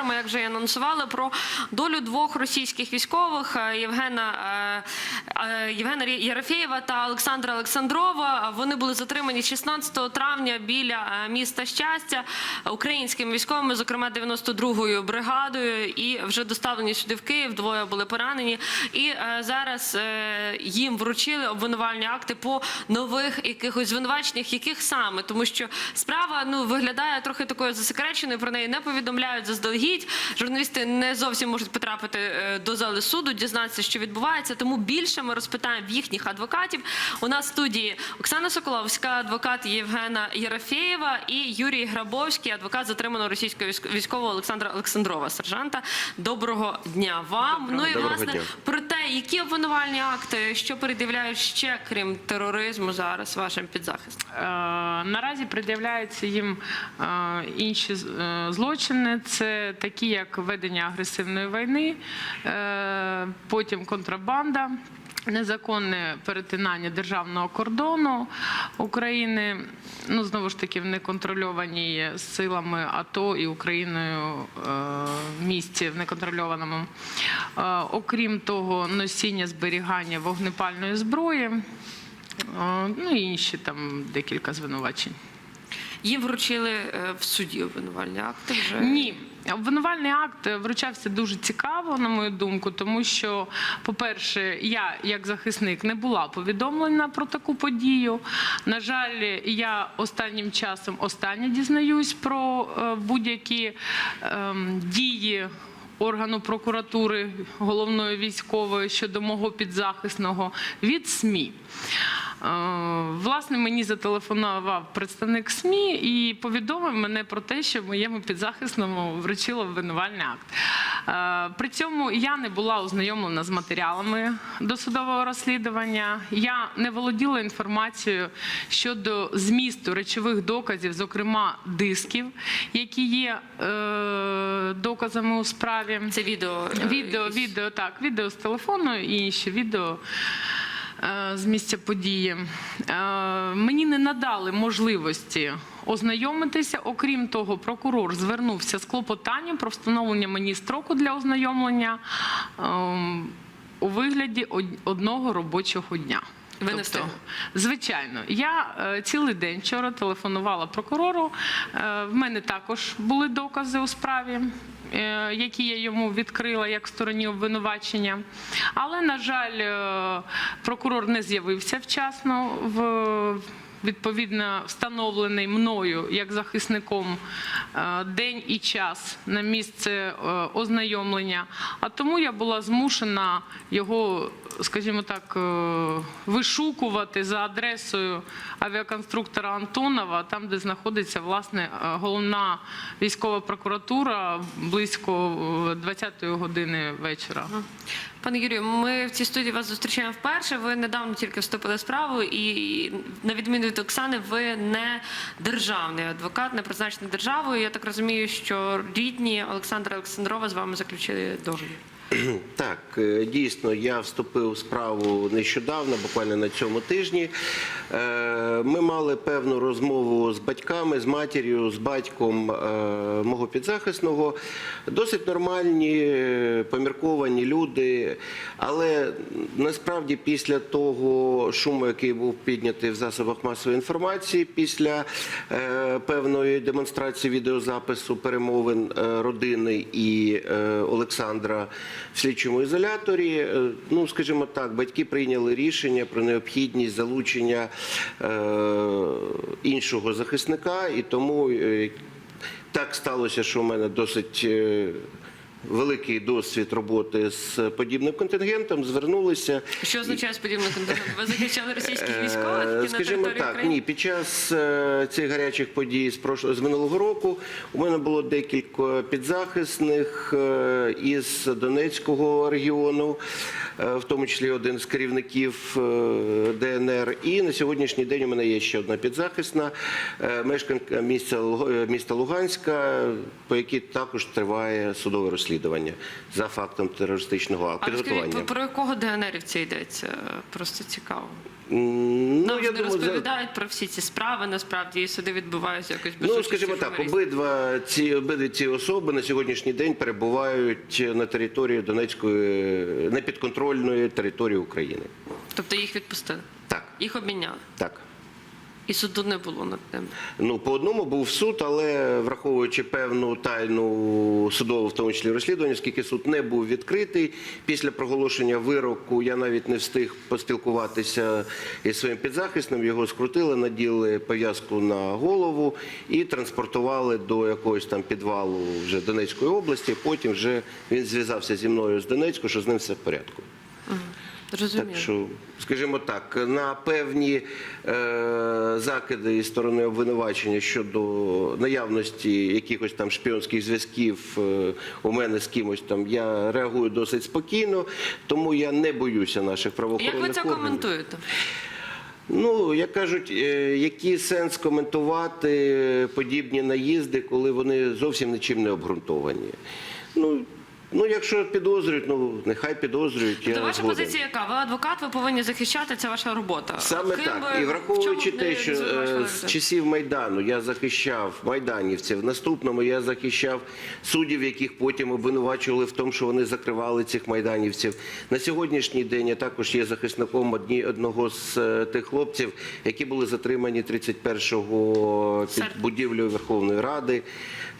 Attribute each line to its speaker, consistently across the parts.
Speaker 1: поговоримо, як вже і анонсували, про долю двох російських військових е, Євгена, е, е, Євгена Єрофєєва та Олександра Олександрова. Вони були затримані 16 травня біля міста Щастя українськими військовими, зокрема 92-ю бригадою, і вже доставлені сюди в Київ. Двоє були поранені. І зараз їм вручили обвинувальні акти по нових якихось звинуваченнях, яких саме, тому що справа ну виглядає трохи такою засекреченою. Про неї не повідомляють заздалегідь. Журналісти не зовсім можуть потрапити е, до зали суду, дізнатися, що відбувається. Тому більше ми розпитаємо в їхніх адвокатів. У нас в студії Оксана Соколовська, адвокат Євгена Єрофєєва і Юрій Грабовський, адвокат затриманого російського військового Олександра Олександрова, сержанта. Доброго дня вам. Ну і
Speaker 2: Доброго
Speaker 1: власне
Speaker 2: дня.
Speaker 1: про те, які обвинувальні акти, що пред'являють ще крім тероризму зараз вашим підзахистом.
Speaker 3: Е, Наразі пред'являються їм е, інші злочини. Це такі, як ведення агресивної війни, е, потім контрабанда. Незаконне перетинання державного кордону України, ну знову ж таки в неконтрольованій силами АТО і Україною е, місті в неконтрольованому. Е, Окрім того, носіння зберігання вогнепальної зброї. Ну і інші там декілька звинувачень.
Speaker 1: Їм вручили в суді обвинувальні акти. Вже
Speaker 3: Ні. Обвинувальний акт вручався дуже цікаво, на мою думку, тому що, по-перше, я як захисник не була повідомлена про таку подію. На жаль, я останнім часом останнє дізнаюсь про е, будь-які ем, дії. Органу прокуратури головної військової щодо мого підзахисного від СМІ. Е, Власне, мені зателефонував представник СМІ і повідомив мене про те, що моєму підзахисному вручило обвинувальний акт. Е, При цьому я не була ознайомлена з матеріалами досудового розслідування. Я не володіла інформацією щодо змісту речових доказів, зокрема дисків, які є е, доказами у справі.
Speaker 1: це відео.
Speaker 3: Відео, відео, так, відео з телефону і інші відео з місця події. Е, Мені не надали можливості ознайомитися. Окрім того, прокурор звернувся з клопотанням про встановлення мені строку для ознайомлення ем, у вигляді одного робочого дня.
Speaker 1: Ви не?
Speaker 3: Звичайно, я е, цілий день вчора телефонувала прокурору. Е, в мене також були докази у справі. е, Які я йому відкрила як стороні обвинувачення, але на жаль, е, прокурор не з'явився вчасно в відповідно встановлений мною як захисником е, день і час на місце е, ознайомлення. А тому я була змушена його, скажімо так, е, вишукувати за адресою авіаконструктора Антонова, там, де знаходиться власне головна військова прокуратура близько 20-ї години вечора.
Speaker 1: Пане Юрію, ми в цій студії вас зустрічаємо вперше. Ви недавно тільки вступили в справу, і на відміну від Оксани, ви не державний адвокат, не призначений державою. Я так розумію, що рідні Олександра Олександрова з вами заключили договір.
Speaker 2: Так, е, дійсно, я вступив в справу нещодавно, буквально на цьому тижні. Е, Ми мали певну розмову з батьками, з матір'ю, з батьком е, мого підзахисного. Досить нормальні, помірковані люди. Але насправді після того шуму, який був піднятий в засобах масової інформації, після певної демонстрації відеозапису перемовин родини і Олександра в слідчому ізоляторі. Е, Ну, скажімо так, батьки прийняли рішення про необхідність залучення е, іншого захисника, і тому е, так сталося, що в мене досить. Великий досвід роботи з подібним контингентом звернулися
Speaker 1: Що означає сподівано контингент? Ви захищали російських військових
Speaker 2: Е,
Speaker 1: на
Speaker 2: Скажімо так,
Speaker 1: України?
Speaker 2: ні, під час е, цих гарячих подій з з минулого року у мене було декілька підзахисних е, із Донецького регіону, в тому числі один з керівників ДНР. І на сьогоднішній день у мене є ще одна підзахисна мешканка міста Луганська, по якій також триває судове розслідування. Розслідування за фактом терористичного
Speaker 1: А
Speaker 2: підготування.
Speaker 1: про якого ДНРівця йдеться? Просто цікаво.
Speaker 2: М,
Speaker 1: Нам
Speaker 2: я
Speaker 1: не
Speaker 2: думаю, за-
Speaker 1: розповідають про всі ці справи, насправді, і суди відбуваються якось без
Speaker 2: Ну, скажімо так, обидва ці обидві ці особи на сьогоднішній день перебувають на території Донецької непідконтрольної території України.
Speaker 1: Тобто їх відпустили,
Speaker 2: Так,
Speaker 1: їх обміняли.
Speaker 2: так.
Speaker 1: І суду не було над ними.
Speaker 2: Ну, по одному був суд, але враховуючи певну тайну судову, в тому числі розслідування, оскільки суд не був відкритий. Після проголошення вироку я навіть не встиг поспілкуватися із своїм підзахисним. Його скрутили, наділи пов'язку на голову і транспортували до якогось там підвалу вже Донецької області. Потім вже він зв'язався зі мною з Донецьку, що з ним все в порядку.
Speaker 1: Зрозуміло.
Speaker 2: Так що, скажімо так, на певні е, закиди із сторони обвинувачення щодо наявності якихось там шпіонських зв'язків е, у мене з кимось там, я реагую досить спокійно, тому я не боюся наших
Speaker 1: Як
Speaker 2: правоохоронних
Speaker 1: ви це
Speaker 2: органів.
Speaker 1: коментуєте?
Speaker 2: Ну, як кажуть, е, який сенс коментувати подібні наїзди, коли вони зовсім нічим не обґрунтовані? Ну, ну якщо підозрюють, ну нехай підозрюють. Я
Speaker 1: То ваша
Speaker 2: згоден.
Speaker 1: позиція яка? Ви адвокат, ви повинні захищати, це ваша робота.
Speaker 2: Саме
Speaker 1: Ким
Speaker 2: так.
Speaker 1: ви-
Speaker 2: І враховуючи те, що е, з часів Майдану я захищав майданівців, в наступному я захищав суддів, яких потім обвинувачували в тому, що вони закривали цих майданівців. На сьогоднішній день я також є захисником одні, одного з е, тих хлопців, які були затримані 31-го під будівлею Верховної Ради.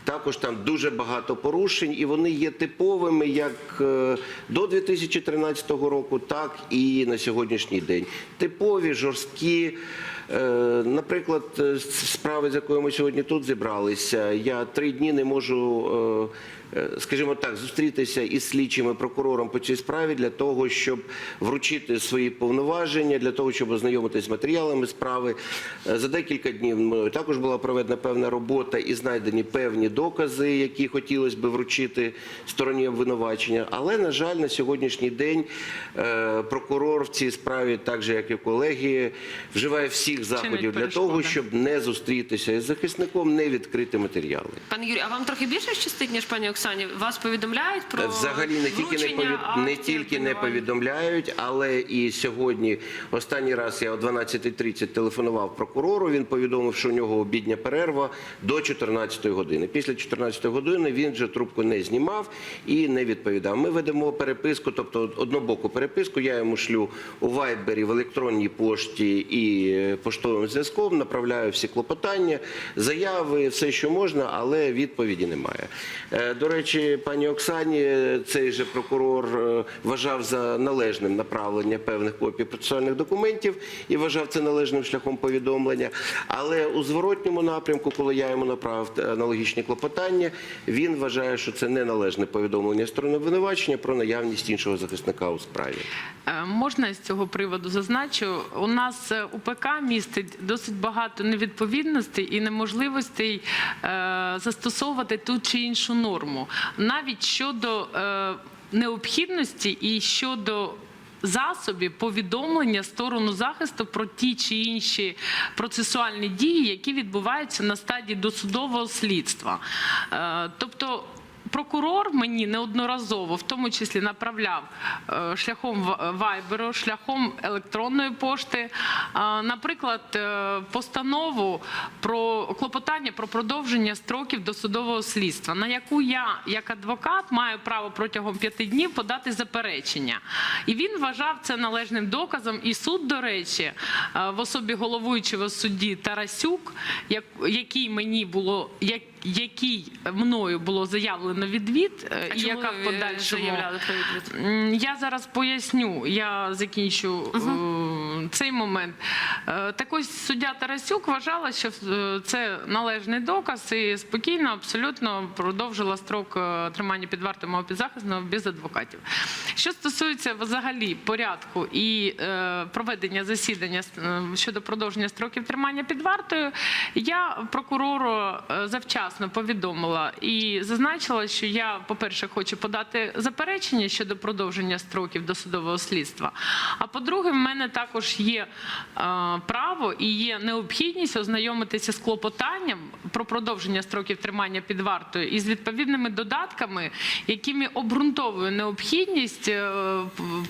Speaker 2: Також там дуже багато порушень, і вони є типовими як е, до 2013 року, так і на сьогоднішній день. Типові, жорсткі. Е, Наприклад, е, справи, з якою ми сьогодні тут зібралися, я три дні не можу, скажімо так, зустрітися із слідчим і прокурором по цій справі для того, щоб вручити свої повноваження, для того, щоб ознайомитися з матеріалами справи. Е, За декілька днів також була проведена певна робота і знайдені певні докази, які хотілося би вручити стороні обвинувачення. Але, на жаль, на сьогоднішній день е, прокурор в цій справі, так же як і колеги, вживає всіх заходів для того, щоб не зустрітися із захисником, не відкрити матеріали.
Speaker 1: Пане Юрій, а вам трохи більше щастить, ніж пані Оксані? Вас повідомляють про
Speaker 2: Взагалі не тільки не, повід... не тільки не повідомляють, але і сьогодні останній раз я о 12.30 телефонував прокурору. Він повідомив, що у нього обідня перерва до 14 години. Після 14 години він вже трубку не знімав і не відповідав. Ми ведемо переписку, тобто однобоку переписку. Я йому шлю у вайбері, в електронній пошті і е, поштовим зв'язком. Направляю всі клопотання, заяви, все, що можна, але відповіді немає. Е, речі, пані Оксані, е, цей же прокурор е, вважав за належним направлення певних копій процесуальних документів і вважав це належним шляхом повідомлення. Але у зворотньому напрямку, коли я йому направив аналогічні клопотання, він вважає, що це неналежне повідомлення сторони обвинувачення про наявність іншого захисника у справі.
Speaker 3: Е, Можна з цього приводу зазначу, у нас е, УПК містить досить багато невідповідностей і неможливостей е, застосовувати ту чи іншу норму, навіть щодо е, необхідності і щодо. Засобів повідомлення сторону захисту про ті чи інші процесуальні дії, які відбуваються на стадії досудового слідства. Е, Тобто Прокурор мені неодноразово, в тому числі, направляв е, шляхом вайберу, шляхом електронної пошти, е, наприклад, е, постанову про клопотання про продовження строків досудового слідства, на яку я, як адвокат, маю право протягом п'яти днів подати заперечення. І він вважав це належним доказом. І суд, до речі, е, в особі головуючого судді Тарасюк, який мені було як який мною було заявлено відвід, е,
Speaker 1: А
Speaker 3: і
Speaker 1: чому
Speaker 3: яка в
Speaker 1: ви
Speaker 3: подальшому
Speaker 1: заявляли про відвід?
Speaker 3: М, Я зараз поясню, я закінчу е, цей момент. Е, Так ось суддя Тарасюк вважала, що е, це належний доказ і спокійно, абсолютно продовжила строк е, тримання під вартою мого підзахисного без адвокатів. Що стосується взагалі порядку і проведення засідання щодо продовження строків тримання під вартою, я прокурору завчасно повідомила і зазначила, що я, по-перше, хочу подати заперечення щодо продовження строків досудового слідства. А по-друге, в мене також також є е, право і є необхідність ознайомитися з клопотанням про продовження строків тримання під вартою і з відповідними додатками, якими обґрунтовує необхідність е,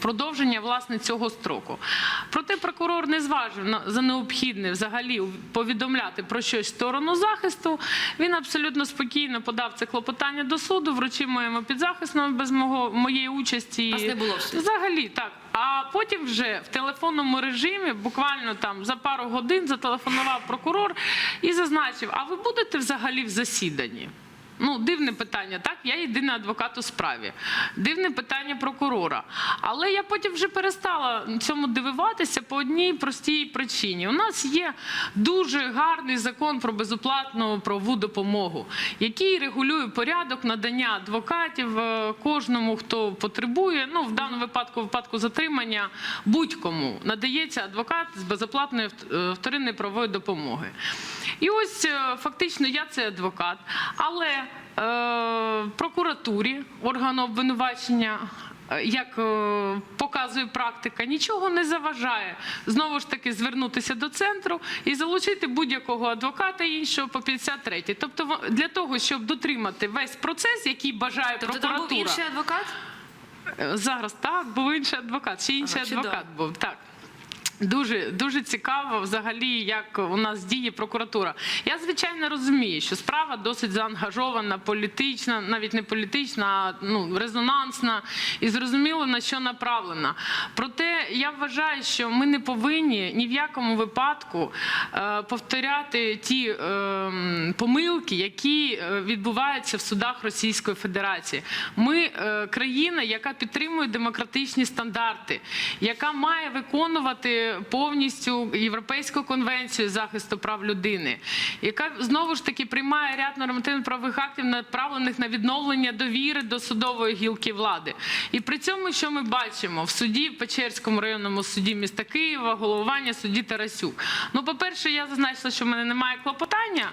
Speaker 3: продовження власне цього строку. Проте прокурор не зважив на- за необхідне взагалі повідомляти про щось сторону захисту. Він абсолютно спокійно подав це клопотання до суду, вручив моєму підзахисному без мого моєї участі.
Speaker 1: Вас не було?
Speaker 3: Взагалі так. А потім вже в телефонному режимі, буквально там за пару годин, зателефонував прокурор і зазначив: а ви будете взагалі в засіданні? Ну, дивне питання, так? Я єдиний адвокат у справі. Дивне питання прокурора. Але я потім вже перестала цьому дивуватися по одній простій причині. У нас є дуже гарний закон про безоплатну правову допомогу, який регулює порядок надання адвокатів е, кожному, хто потребує. Ну, в даному випадку, в випадку затримання, будь-кому надається адвокат з безоплатної е, вторинної правової допомоги. І ось е, фактично я це адвокат, але прокуратурі органу обвинувачення. е, Як е, показує практика, нічого не заважає знову ж таки звернутися до центру і залучити будь-якого адвоката іншого по 53. Тобто, для того, щоб дотримати весь процес, який бажає
Speaker 1: Тобто там був інший адвокат?
Speaker 3: Е, Зараз так, був інший адвокат, ще інший
Speaker 1: Ага, чудово.
Speaker 3: адвокат був. Так. Дуже дуже цікаво, взагалі, як у нас діє прокуратура. Я звичайно розумію, що справа досить заангажована, політична, навіть не політична, а ну резонансна і зрозуміло на що направлена. Проте я вважаю, що ми не повинні ні в якому випадку е, повторяти ті е, помилки, які е, відбуваються в судах Російської Федерації. Ми е, країна, яка підтримує демократичні стандарти, яка має виконувати повністю Європейську конвенцію захисту прав людини, яка знову ж таки приймає ряд нормативно-правових актів, направлених на відновлення довіри до судової гілки влади. І при цьому, що ми бачимо в суді в Печерському районному суді міста Києва, головування судді Тарасюк. Ну, по-перше, я зазначила, що в мене немає клопотання.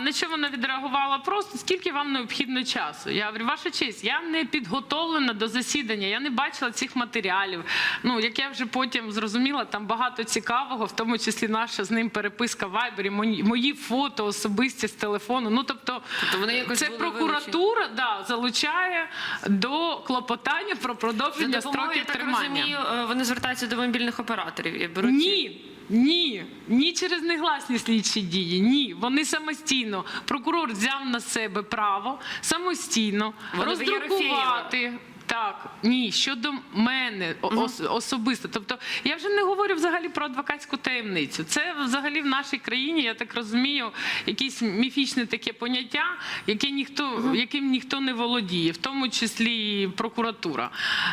Speaker 3: На що вона відреагувала просто скільки вам необхідно часу? Я говорю, ваша честь, я не підготовлена до засідання, я не бачила цих матеріалів. Ну, як я вже потім зрозуміла, там багато цікавого, в тому числі наша з ним переписка в Вайбері, мої, мої фото особисті з телефону. Ну тобто,
Speaker 1: Тобто вони якось
Speaker 3: це прокуратура да, залучає до клопотання про продовження
Speaker 1: допомогою, я так розумію, е, вони звертаються до мобільних операторів і беруть.
Speaker 3: Ні. Ні, ні через негласні слідчі дії. Ні, вони самостійно. Прокурор взяв на себе право самостійно
Speaker 1: Вони в
Speaker 3: роздрукувати. Так, ні, щодо мене ос- особисто. Тобто я вже не говорю взагалі про адвокатську таємницю. Це взагалі в нашій країні, я так розумію, якесь міфічне таке поняття, яке ніхто, яким ніхто не володіє, в тому числі і прокуратура.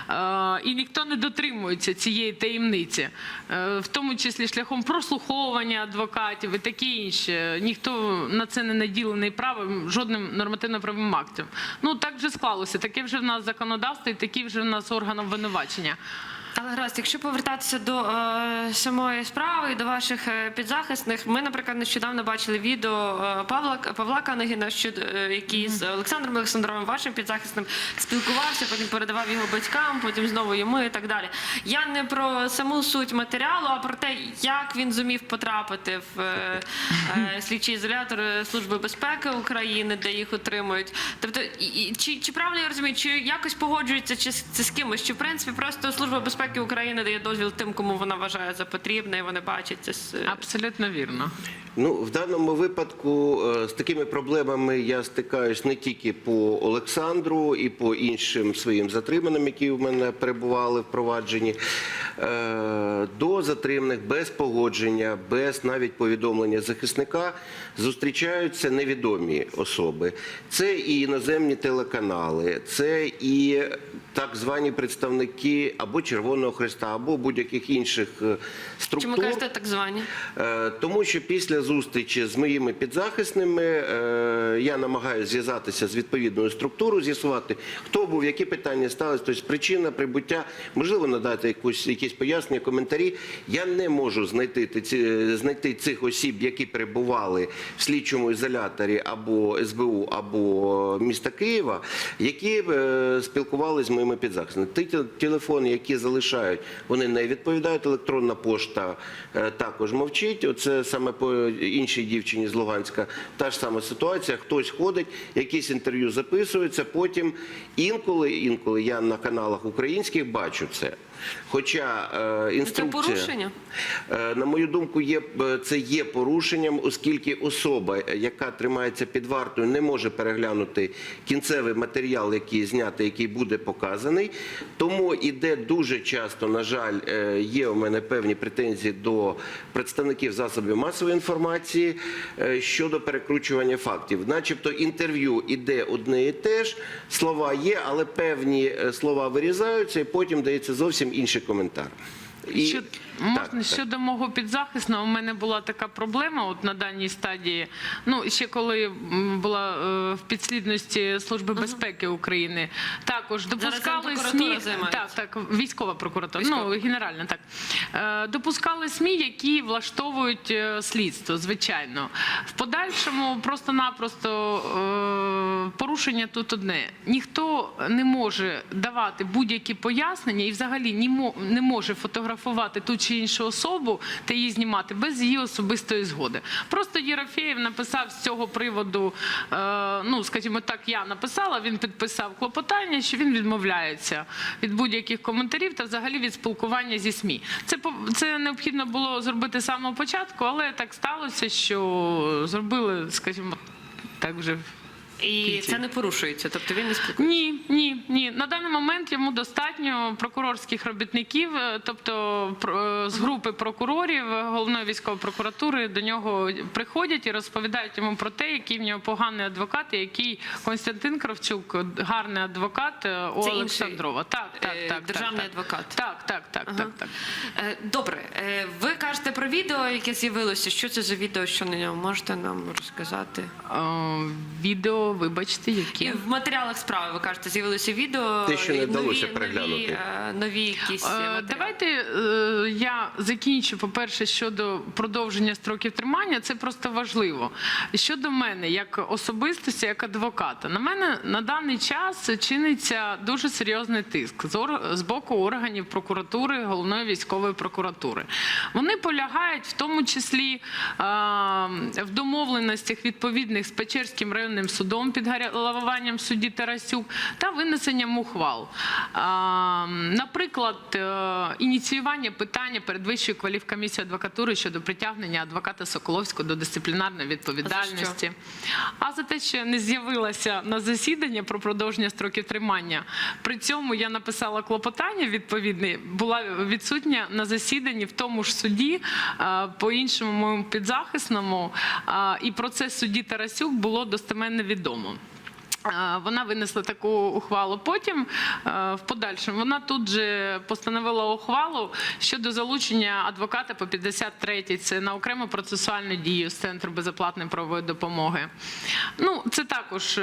Speaker 3: Е, і ніхто не дотримується цієї таємниці, е, в тому числі шляхом прослуховування адвокатів і таке інше. Ніхто на це не наділений правом жодним нормативно-правовим актом. Ну так вже склалося. Таке вже в нас законодавство і такі вже в нас органом обвинувачення.
Speaker 1: Але гаразд, якщо повертатися до е, самої справи і до ваших е, підзахисних, ми, наприклад, нещодавно бачили відео е, Павла Павла Канегіна, що е, який з Олександром Олександровим, вашим підзахисним, спілкувався, потім передавав його батькам, потім знову йому і так далі. Я не про саму суть матеріалу, а про те, як він зумів потрапити в е, е, слідчий ізолятор Служби безпеки України, де їх отримують. Тобто, і, чи, чи правильно я розумію, чи якось погоджується чи це з кимось, чи в принципі просто Служба безпеки України дає дозвіл тим, кому вона вважає за потрібне, і вони бачать це з
Speaker 3: Абсолютно вірно.
Speaker 2: Ну, в даному випадку е, з такими проблемами я стикаюсь не тільки по Олександру і по іншим своїм затриманим, які в мене перебували в провадженні. Е, До затриманих без погодження, без навіть повідомлення захисника зустрічаються невідомі особи. Це і іноземні телеканали, це і так звані представники або Червоного Христа, або будь-яких інших е,
Speaker 1: чому
Speaker 2: структур.
Speaker 1: кажете так звані?
Speaker 2: Е, Тому що після зустрічі з моїми підзахисними. Е, Я намагаюся зв'язатися з відповідною структурою, з'ясувати, хто був, які питання сталися, тобто причина прибуття, можливо, надати якусь, якісь пояснення, коментарі. Я не можу знайти, ти- ці- знайти цих осіб, які перебували в слідчому ізоляторі або СБУ, або міста Києва, які е, спілкувалися з моїми підзахисними. Ті телефони, які залишають, вони не відповідають. Електронна пошта е, також мовчить. Оце саме по іншій дівчині з Луганська. Та ж сама ситуація. Хтось ходить, якісь інтерв'ю записуються. Потім інколи, інколи я на каналах українських бачу це. Хоча е,
Speaker 1: Це порушення.
Speaker 2: Е, На мою думку, є е, це є порушенням, оскільки особа, е, яка тримається під вартою, не може переглянути кінцевий матеріал, який знятий, який буде показаний. Тому іде дуже часто, на жаль, е, є у мене певні претензії до представників засобів масової інформації е, щодо перекручування фактів. Начебто інтерв'ю іде одне і те ж, слова є, але певні е, слова вирізаються, і потім дається зовсім інший коментар. І- Так,
Speaker 3: можна
Speaker 2: так.
Speaker 3: щодо мого підзахисного, у мене була така проблема от на даній стадії. Ну, ще коли була е, в підслідності Служби безпеки України, також допускали СМІ. Так, так, військова прокуратура.
Speaker 1: Військова.
Speaker 3: Ну, генеральна, так. Е, допускали СМІ, які влаштовують е, слідство, звичайно. В подальшому просто-напросто е, порушення тут одне. Ніхто не може давати будь-які пояснення і взагалі не може фотографувати ту чи іншу особу та її знімати без її особистої згоди. Просто Єрофєєв написав з цього приводу, е, ну скажімо так, я написала, він підписав клопотання, що він відмовляється від будь-яких коментарів та взагалі від спілкування зі СМІ. Це це необхідно було зробити з самого початку, але так сталося, що зробили, скажімо, так вже
Speaker 1: І це не порушується. Тобто він не спілкується.
Speaker 3: ні, ні, ні. На даний момент йому достатньо прокурорських робітників, е, тобто е, з групи прокурорів е, головної військової прокуратури до нього приходять і розповідають йому про те, який в нього поганий адвокат, і який Константин Кравчук гарний адвокат у
Speaker 1: Це інший,
Speaker 3: Олександрова. Так, так,
Speaker 1: е,
Speaker 3: так.
Speaker 1: державний
Speaker 3: так, так.
Speaker 1: адвокат.
Speaker 3: Так, так, так,
Speaker 1: Ага.
Speaker 3: так, так.
Speaker 1: Добре, ви кажете про відео, яке з'явилося. Що це за відео? Що на ньому можете нам розказати?
Speaker 3: Е, Вибачте,
Speaker 1: І
Speaker 3: які.
Speaker 1: в матеріалах справи ви кажете, з'явилося відео.
Speaker 2: Те, що не вдалося
Speaker 1: нові,
Speaker 2: переглянути.
Speaker 1: Нові, е, нові якісь
Speaker 3: Е,
Speaker 1: матеріали.
Speaker 3: Давайте е, я закінчу, по-перше, щодо продовження строків тримання. Це просто важливо. Щодо мене, як особистості, як адвоката, на мене на даний час чиниться дуже серйозний тиск з, ор- з боку органів прокуратури, головної військової прокуратури. Вони полягають в тому числі е, в домовленостях відповідних з Печерським районним судом під головуванням судді Тарасюк та винесенням ухвал. Наприклад, е, ініціювання питання перед Вищою кваліфкомісією адвокатури щодо притягнення адвоката Соколовського до дисциплінарної відповідальності. А за те, що не з'явилася на засідання про продовження строків тримання. При цьому я написала клопотання відповідне, була відсутня на засіданні в тому ж суді е, по іншому моєму підзахисному, і про це судді Тарасюк було достеменно відомо. Е, Вона винесла таку ухвалу. Потім, е, в подальшому, вона тут же постановила ухвалу щодо залучення адвоката по 53-й. Це на окрему процесуальну дію з центру безоплатної правової допомоги. Ну, це також е,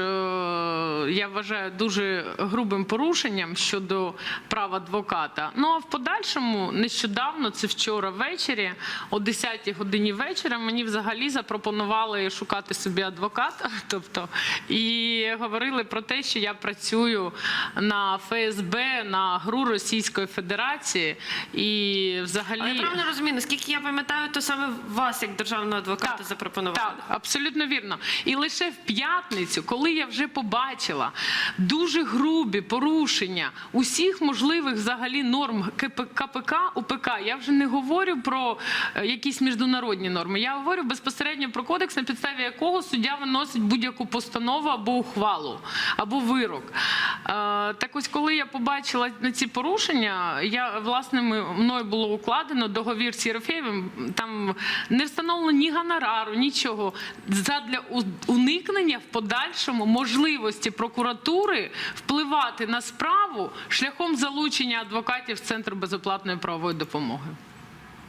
Speaker 3: я вважаю дуже грубим порушенням щодо прав адвоката. Ну а в подальшому, нещодавно, це вчора ввечері, о 10-й годині вечора, мені взагалі запропонували шукати собі адвоката. Тобто, і говорили про те, що я працюю на ФСБ, на гру Російської Федерації. І взагалі.
Speaker 1: Але я правильно розумію, наскільки я пам'ятаю, то саме вас, як державного адвоката,
Speaker 3: Так,
Speaker 1: запропонували.
Speaker 3: Так, абсолютно вірно. І лише в п'ятницю, коли я вже побачила дуже грубі порушення усіх можливих взагалі норм КП- КПК, УПК, я вже не говорю про е, якісь міжнародні норми. Я говорю безпосередньо про кодекс, на підставі якого суддя виносить будь-яку постанову або ухвалу, або вирок. Е, Так ось, коли я побачила на ці порушення, я власне мною було укладено договір з Єрофєєвим. Там не встановлено ні гонорару, нічого задля уникнення в подальшому можливості прокуратури впливати на справу шляхом залучення адвокатів з центру безоплатної правової допомоги.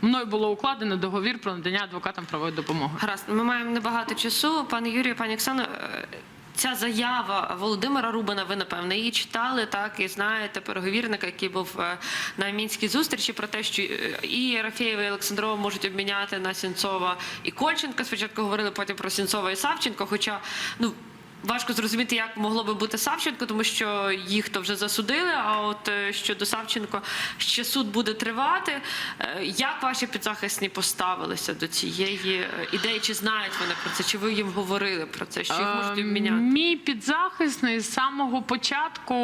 Speaker 3: мною було укладено договір про надання адвокатам правової допомоги.
Speaker 1: Гаразд, ми маємо небагато часу. Пане Юрію, пані Оксано, е, ця заява Володимира Рубана, ви напевно її читали, так і знаєте переговірника, який був е, на мінській зустрічі про те, що е, і Рафєєва, і Олександрова можуть обміняти на Сінцова і Кольченка. Спочатку говорили потім про Сінцова і Савченко. Хоча ну. Важко зрозуміти, як могло би бути Савченко, тому що їх то вже засудили. А от е, щодо Савченко ще суд буде тривати. Е, Як ваші підзахисні поставилися до цієї е, ідеї? Чи знають вони про це? Чи ви їм говорили про це? Що їх можуть обміняти?
Speaker 3: Мій підзахисний з самого початку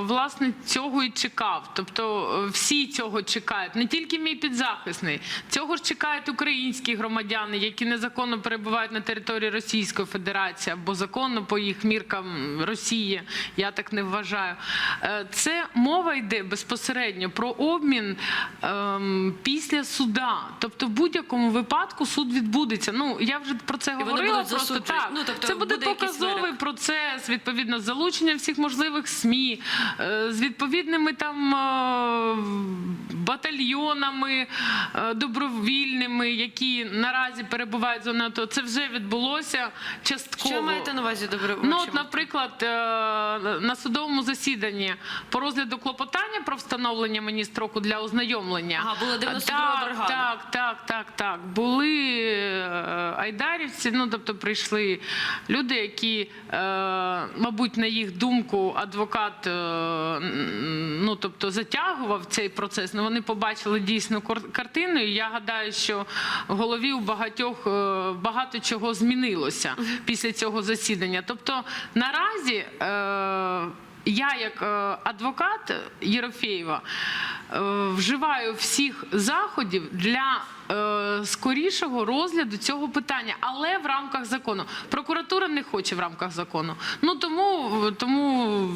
Speaker 3: власне цього і чекав. Тобто всі цього чекають, не тільки мій підзахисний. Цього ж чекають українські громадяни, які незаконно перебувають на території Російської Федерації або законно по їх міркам Росії. Я так не вважаю. Е, Це мова йде безпосередньо про обмін ем, після суда. Тобто, в будь-якому випадку суд відбудеться. Ну я вже про це говорила. Просто так.
Speaker 1: Ну, тобто
Speaker 3: це буде
Speaker 1: буде
Speaker 3: показовий процес, відповідно, з залученням всіх можливих СМІ, е, з відповідними там е, батальйонами е, добровільними, які наразі перебувають за НАТО. Це вже відбулося частково.
Speaker 1: Що маєте на увазі добре?
Speaker 3: Ну, от, наприклад, е, на судовому засіданні по розгляду клопотання про встановлення мені строку для ознайомлення.
Speaker 1: Ага, була 92-га
Speaker 3: так,
Speaker 1: бригада.
Speaker 3: Так, так, так, так. Були е, айдарівці, ну тобто прийшли люди, які, е, мабуть, на їх думку, адвокат е, ну, тобто, затягував цей процес. Ну, вони побачили дійсну кор- картину. І я гадаю, що в голові у багатьох е, багато чого змінилося після цього засідання. Тобто наразі. Е, я, як е, адвокат Єрофєєва, е, вживаю всіх заходів для скорішого розгляду цього питання, але в рамках закону. Прокуратура не хоче в рамках закону. Ну тому, тому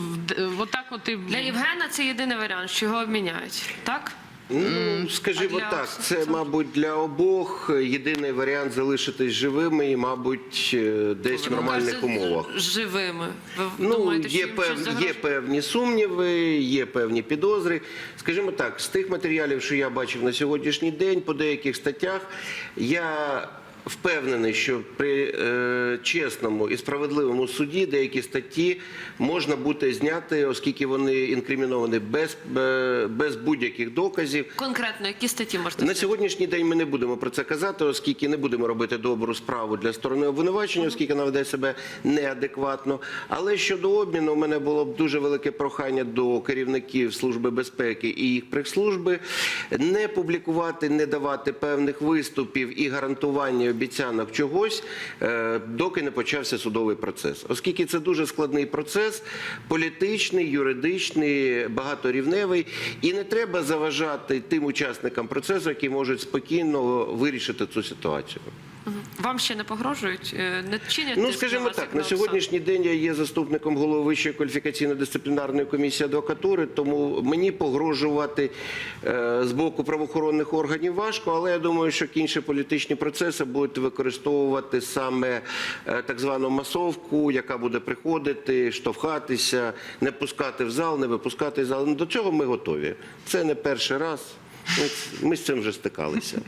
Speaker 3: отак от і
Speaker 1: Для Євгена це єдиний варіант, що його обміняють. Так?
Speaker 2: Ну, скажімо
Speaker 1: для
Speaker 2: так, це, мабуть, для обох єдиний варіант залишитись живими і, мабуть, е, десь в нормальних умовах.
Speaker 1: Живими. Ви
Speaker 2: Ну,
Speaker 1: думаєте, що їм
Speaker 2: пев,
Speaker 1: загрожує?
Speaker 2: є певні сумніви, є певні підозри. Скажімо так, з тих матеріалів, що я бачив на сьогоднішній день, по деяких статтях, я впевнений, що при е, чесному і справедливому суді деякі статті можна буде зняти, оскільки вони інкриміновані без, е, без будь-яких доказів.
Speaker 1: Конкретно, які статті можна
Speaker 2: На сьогоднішній день ми не будемо про це казати, оскільки не будемо робити добру справу для сторони обвинувачення, оскільки вона веде себе неадекватно. Але щодо обміну, у мене було б дуже велике прохання до керівників Служби безпеки і їх прес-служби не публікувати, не давати певних виступів і гарантування обіцянок чогось, е, доки не почався судовий процес. Оскільки це дуже складний процес, політичний, юридичний, багаторівневий, і не треба заважати тим учасникам процесу, які можуть спокійно вирішити цю ситуацію.
Speaker 1: Вам ще не погрожують? Е, Не чинять
Speaker 2: Ну, скажімо так, на сьогоднішній день я є заступником голови Вищої кваліфікаційно-дисциплінарної комісії адвокатури, тому мені погрожувати е, з боку правоохоронних органів важко, але я думаю, що інші політичні процеси будуть використовувати саме е, так звану масовку, яка буде приходити, штовхатися, не пускати в зал, не випускати з зал. Ну, До цього ми готові. Це не перший раз. Ми, ми з цим вже стикалися.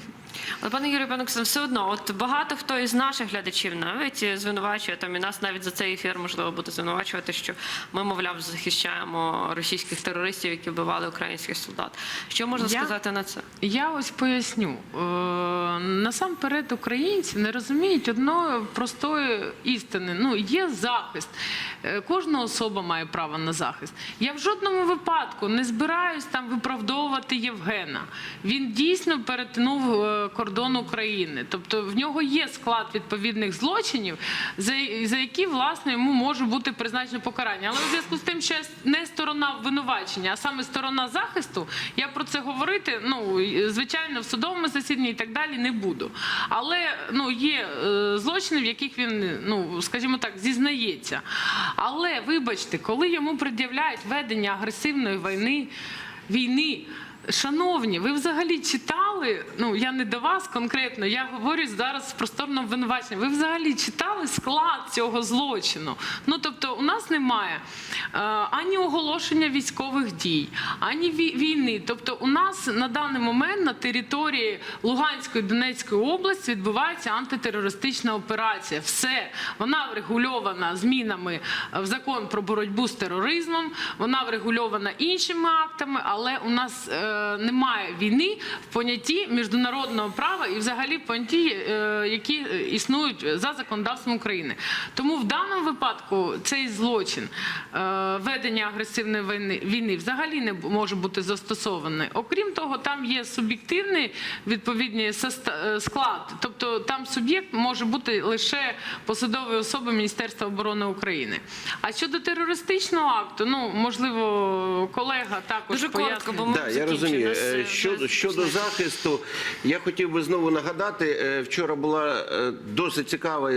Speaker 1: Але пане Юрію, пане все одно, от багато хто із наших глядачів навіть звинувачує там і нас навіть за цей ефір можливо буде звинувачувати, що ми, мовляв, захищаємо російських терористів, які вбивали українських солдат. Що можна
Speaker 3: Я-
Speaker 1: сказати на це?
Speaker 3: Я ось поясню. Е, Насамперед, українці не розуміють одної простої істини. Ну, є захист. Е, Кожна особа має право на захист. Я в жодному випадку не збираюсь там виправдовувати Євгена. Він дійсно перетнув е, кордон України. Тобто в нього є склад відповідних злочинів, за, за які власне йому може бути призначено покарання. Але у зв'язку з тим, що не сторона обвинувачення, а саме сторона захисту, я про це говорити, ну звичайно, в судовому засіданні і так далі не буду. Але ну є е, злочини, в яких він, ну скажімо так, зізнається. Але вибачте, коли йому пред'являють ведення агресивної війни, війни. Шановні, ви взагалі читали? Ну я не до вас конкретно, я говорю зараз про сторону обвинувачення. Ви взагалі читали склад цього злочину? Ну тобто, у нас немає ані оголошення військових дій, ані вій- війни. Тобто, у нас на даний момент на території Луганської Донецької області відбувається антитерористична операція. Все вона врегульована змінами в закон про боротьбу з тероризмом. Вона врегульована іншими актами, але у нас е, немає війни в понятті міжнародного права і взагалі в понятті, е, які е, існують за законодавством України. Тому в даному випадку цей злочин е, ведення агресивної війни, війни взагалі не може бути застосований. Окрім того, там є суб'єктивний відповідний е, склад, тобто там суб'єкт може бути лише посадовою особою Міністерства оборони України. А щодо терористичного акту, ну можливо, колега також
Speaker 1: Дуже коротко,
Speaker 3: пояснить.
Speaker 1: бо ми
Speaker 2: Так, я розумію.
Speaker 1: Нас,
Speaker 2: Е,
Speaker 1: е,
Speaker 2: Щодо, щодо захисту, я хотів би знову нагадати, вчора була досить цікава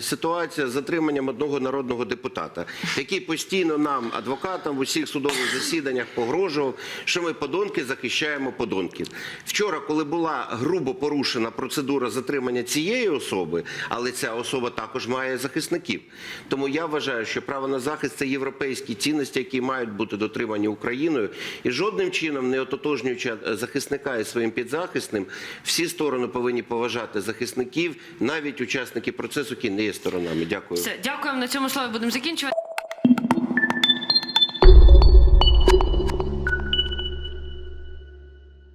Speaker 2: ситуація з затриманням одного народного депутата, який постійно нам, адвокатам, в усіх судових засіданнях погрожував, що ми подонки захищаємо подонків. Вчора, коли була грубо порушена процедура затримання цієї особи, але ця особа також має захисників. Тому я вважаю, що право на захист це європейські цінності, які мають бути дотримані Україною, і жодним чином не ототожнюючи захисника із своїм підзахисним, всі сторони повинні поважати захисників, навіть учасники процесу, які не є сторонами. Дякую.
Speaker 1: Все, дякуємо. На цьому слові будемо закінчувати.